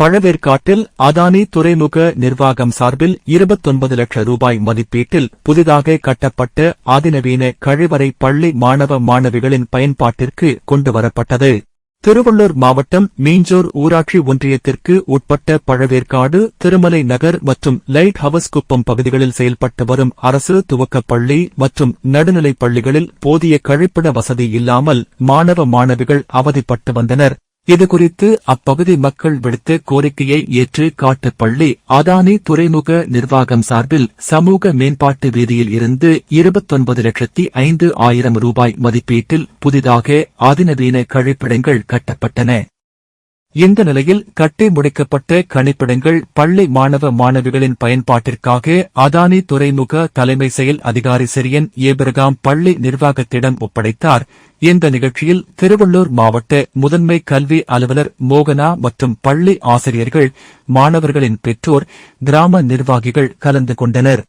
பழவேற்காட்டில் அதானி துறைமுக நிர்வாகம் சார்பில் 29 லட்சம் ரூபாய் மதிப்பீட்டில் புதிதாக கட்டப்பட்ட அதிநவீன கழிவறை பள்ளி மாணவ மாணவிகளின் பயன்பாட்டிற்கு கொண்டுவரப்பட்டது. திருவள்ளூர் மாவட்டம் மீஞ்சூர் ஊராட்சி ஒன்றியத்திற்கு உட்பட்ட பழவேற்காடு திருமலை நகர் மற்றும் லைட் ஹவுஸ் குப்பம் பகுதிகளில் செயல்பட்டு வரும் அரசு துவக்கப் பள்ளி மற்றும் நடுநிலைப் பள்ளிகளில் போதிய கழிப்பிட வசதி இல்லாமல் மாணவ மாணவிகள் அவதிப்பட்டு வந்தனர். இதுகுறித்து அப்பகுதி மக்கள் விடுத்த கோரிக்கையை ஏற்று காட்டுப்பள்ளி அதானி துறைமுக நிர்வாகம் சார்பில் சமூக மேம்பாட்டு வீதியில் இருந்து 29 லட்சத்தி ஐந்து ஆயிரம் ரூபாய் மதிப்பீட்டில் புதிதாக அதிநவீன கழிப்பிடங்கள் கட்டப்பட்டன. இந்த நிலையில் கட்டி முடிக்கப்பட்ட கணிப்பிடங்கள் பள்ளி மாணவ மாணவிகளின் பயன்பாட்டிற்காக அதானி துறைமுக தலைமை செயல் அதிகாரி செரியன் ஏபிரகாம் பள்ளி நிர்வாகத்திடம் ஒப்படைத்தார். இந்த நிகழ்ச்சியில் திருவள்ளூர் மாவட்ட முதன்மை கல்வி அலுவலர் மோகனா மற்றும் பள்ளி ஆசிரியர்கள் மாணவர்களின் பெற்றோர் கிராம நிர்வாகிகள் கலந்து கொண்டனர்.